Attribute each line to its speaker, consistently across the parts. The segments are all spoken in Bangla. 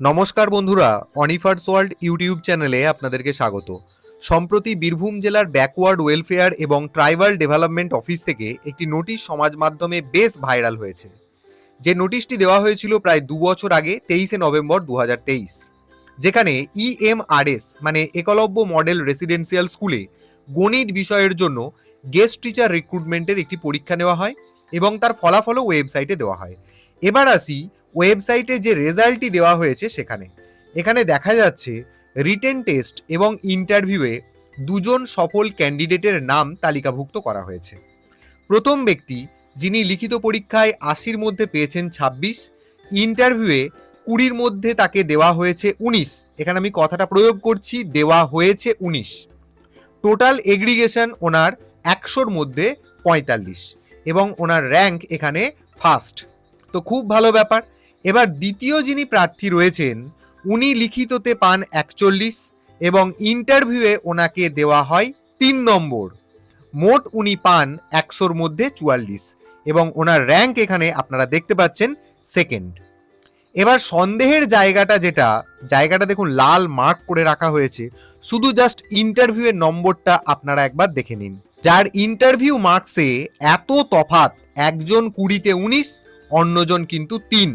Speaker 1: নমস্কার বন্ধুরা অনিফার্স ওয়ার্ল্ড ইউটিউব চ্যানেলে আপনাদেরকে স্বাগত। সম্প্রতি বীরভূম জেলার ব্যাকওয়ার্ড ওয়েলফেয়ার এবং ট্রাইবাল ডেভেলপমেন্ট অফিস থেকে একটি নোটিশ সমাজ মাধ্যমে বেশ ভাইরাল হয়েছে। যে নোটিশটি দেওয়া হয়েছিল প্রায় দু বছর আগে, তেইশে নভেম্বর দু হাজার তেইশ। যেখানে E ইএমআরএস মানে একলব্য মডেল রেসিডেন্সিয়াল স্কুলে গণিত বিষয়ের জন্য গেস্ট টিচার রিক্রুটমেন্টের একটি পরীক্ষা নেওয়া হয় এবং তার ফলাফলও ওয়েবসাইটে দেওয়া হয়। এবার আসি ওয়েবসাইটে যে রেজাল্টটি দেওয়া হয়েছে সেখানে। এখানে দেখা যাচ্ছে, রিটেন টেস্ট এবং ইন্টারভিউয়ে দুজন সফল ক্যান্ডিডেটের নাম তালিকাভুক্ত করা হয়েছে। প্রথম ব্যক্তি, যিনি লিখিত পরীক্ষায় আশির মধ্যে পেয়েছেন ছাব্বিশ ইন্টারভিউয়ে কুড়ির মধ্যে তাকে দেওয়া হয়েছে উনিশ। এখানে আমি কথাটা প্রয়োগ করছি, দেওয়া হয়েছে উনিশ। টোটাল এগ্রিগেশন ওনার একশোর মধ্যে পঁয়তাল্লিশ এবং ওনার র্যাঙ্ক এখানে ফার্স্ট তো খুব ভালো ব্যাপার এবার দ্বিতীয় যিনি প্রার্থী রয়েছেন, উনি লিখিততে পান একচল্লিশ এবং ইন্টারভিউয়ে ওনাকে দেওয়া হয় তিন নম্বর। মোট উনি পান একশোর মধ্যে চুয়াল্লিশ এবং ওনার র্যাঙ্ক এখানে আপনারা দেখতে পাচ্ছেন সেকেন্ড এবার সন্দেহের জায়গাটা যেটা, জায়গাটা দেখুন লাল মার্ক করে রাখা হয়েছে, শুধু জাস্ট ইন্টারভিউয়ের নম্বরটা আপনারা একবার দেখে নিন। যার ইন্টারভিউ মার্কসে এত তফাত একজন কুড়িতে উনিশ, অন্যজন কিন্তু তিন।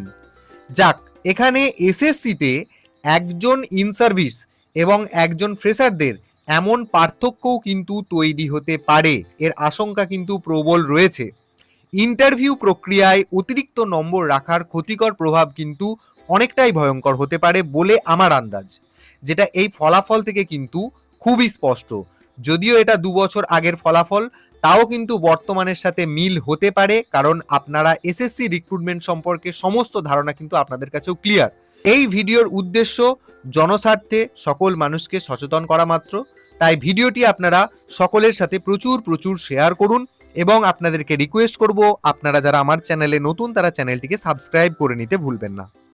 Speaker 1: যাক, এখানে এসএসসিতে একজন ইন সার্ভিস এবং একজন ফ্রেশারদের এমন পার্থক্যও কিন্তু তৈরি হতে পারে। এর আশঙ্কা কিন্তু প্রবল রয়েছে। ইন্টারভিউ প্রক্রিয়ায় অতিরিক্ত নম্বর রাখার ক্ষতিকর প্রভাব কিন্তু অনেকটাই ভয়ঙ্কর হতে পারে বলে আমার আন্দাজ, যেটা এই ফলাফল থেকে কিন্তু খুবই স্পষ্ট। যদিও এটা দু বছর আগের ফলাফল, তাও কিন্তু বর্তমানের সাথে মিল হতে পারে, কারণ আপনারা এসএসসি রিক্রুটমেন্ট সম্পর্কে সমস্ত ধারণা কিন্তু আপনাদের কাছেও ক্লিয়ার এই ভিডিওর উদ্দেশ্য, জনস্বার্থে সকল মানুষকে সচেতন করা মাত্র। তাই ভিডিওটি আপনারা সকলের সাথে প্রচুর প্রচুর শেয়ার করুন এবং আপনাদেরকে রিকোয়েস্ট করব, আপনারা যারা আমার চ্যানেলে নতুন, তারা চ্যানেলটিকে সাবস্ক্রাইব করে নিতে ভুলবেন না।